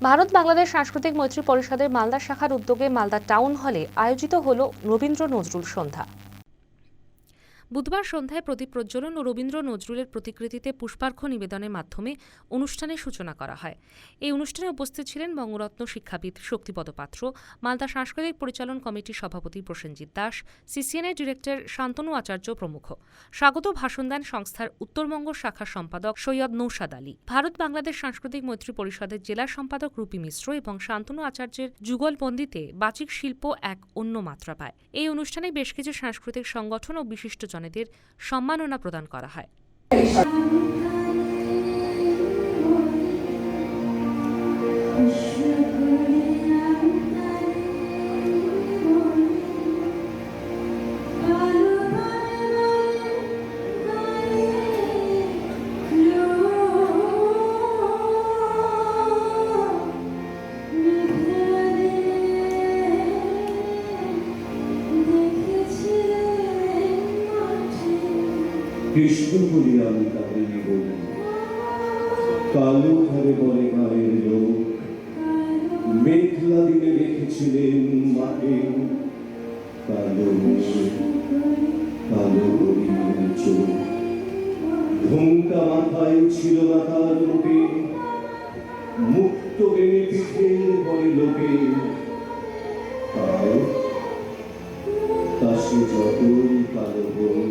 ভারত বাংলাদেশ সাংস্কৃতিক মৈত্রী পরিষদের মালদা শাখার উদ্যোগে মালদা টাউন হলে আয়োজিত হল রবীন্দ্র নজরুল সন্ধ্যা। বুধবার সন্ধ্যায় প্রদীপ প্রজ্বলন ও রবীন্দ্র নজরুলের প্রতিকৃতিতে পুষ্পার্ঘ্য নিবেদনের মাধ্যমে অনুষ্ঠানের সূচনা করা হয়। এই অনুষ্ঠানে উপস্থিত ছিলেন বঙ্গরত্ন শিক্ষাবিদ শক্তিপদ পাত্র, মালদা সাংস্কৃতিক পরিচালন কমিটির সভাপতি প্রসেনজিৎ দাস সিসিএনএ ডিরেক্টর শান্তনু আচার্য প্রমুখ। স্বাগত ভাষণ দেন সংস্থার উত্তরবঙ্গ শাখার সম্পাদক সৈয়দ নৌসাদ আলী। ভারত বাংলাদেশ সাংস্কৃতিক মৈত্রী পরিষদের জেলা সম্পাদক রূপী মিশ্র এবং শান্তনু আচার্যের যুগলবন্দিতে বাচিক শিল্প এক অন্য মাত্রা পায়। এই অনুষ্ঠানে বেশ কিছু সাংস্কৃতিক সংগঠন ও বিশিষ্টজনেদের সম্মাননা প্রদান করা হয়। কৃষ্ণ বলি আমি তাহলে বলি। কালো ঘরে বলে গায়ের লোক, মেঘলা দিনে রেখেছিলেন মাঠে কালো কালো গরিবের মাথায় ছিল না তার লোকে মুক্ত বেড়ে পিঠের বলে লোকে। তাই তা সে যতই কালো হোক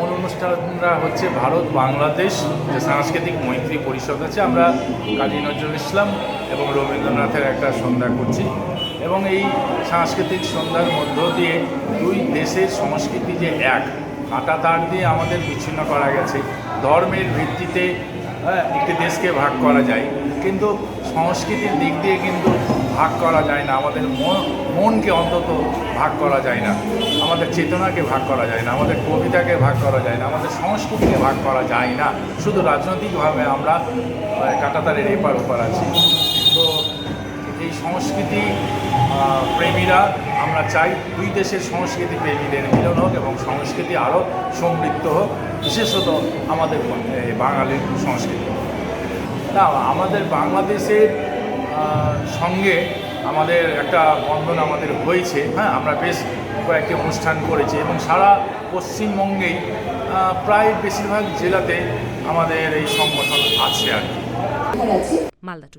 মূল অনুষ্ঠানরা হচ্ছে ভারত, বাংলাদেশ, যে সাংস্কৃতিক মৈত্রী পরিষদ আছে। আমরা কাজী নজরুল ইসলাম এবং রবীন্দ্রনাথের একটা সন্ধ্যা করছি এবং এই সাংস্কৃতিক সন্ধ্যার মধ্য দিয়ে দুই দেশের সংস্কৃতি যে এক কাঁটা তার দিয়ে আমাদের বিচ্ছিন্ন করা গেছে। ধর্মের ভিত্তিতে একটি দেশকে ভাগ করা যায়। কিন্তু সংস্কৃতির দিক দিয়ে কিন্তু ভাগ করা যায় না। আমাদের মন, মনকে অন্তত ভাগ করা যায় না। আমাদের চেতনাকে ভাগ করা যায় না। আমাদের কবিতাকে ভাগ করা যায় না। আমাদের সংস্কৃতিকে ভাগ করা যায় না। শুধু রাজনৈতিকভাবে আমরা কাটাতারের কাঁটাতারের এপার ওপার আছি। তো এই সংস্কৃতি প্রেমীরা আমরা চাই দুই দেশের সংস্কৃতি প্রেমীদের মিলন হোক এবং সংস্কৃতি আরও সমৃদ্ধ হোক, বিশেষত আমাদের বাঙালির সংস্কৃতি। না, আমাদের বাংলাদেশের সঙ্গে আমাদের একটা বন্ধন আমাদের হয়েছে হ্যাঁ আমরা বেশ কয়েকটি অনুষ্ঠান করেছি এবং সারা পশ্চিমবঙ্গেই প্রায় বেশিরভাগ জেলাতে আমাদের এই সংগঠন আছে আর কি। মালদা টুডে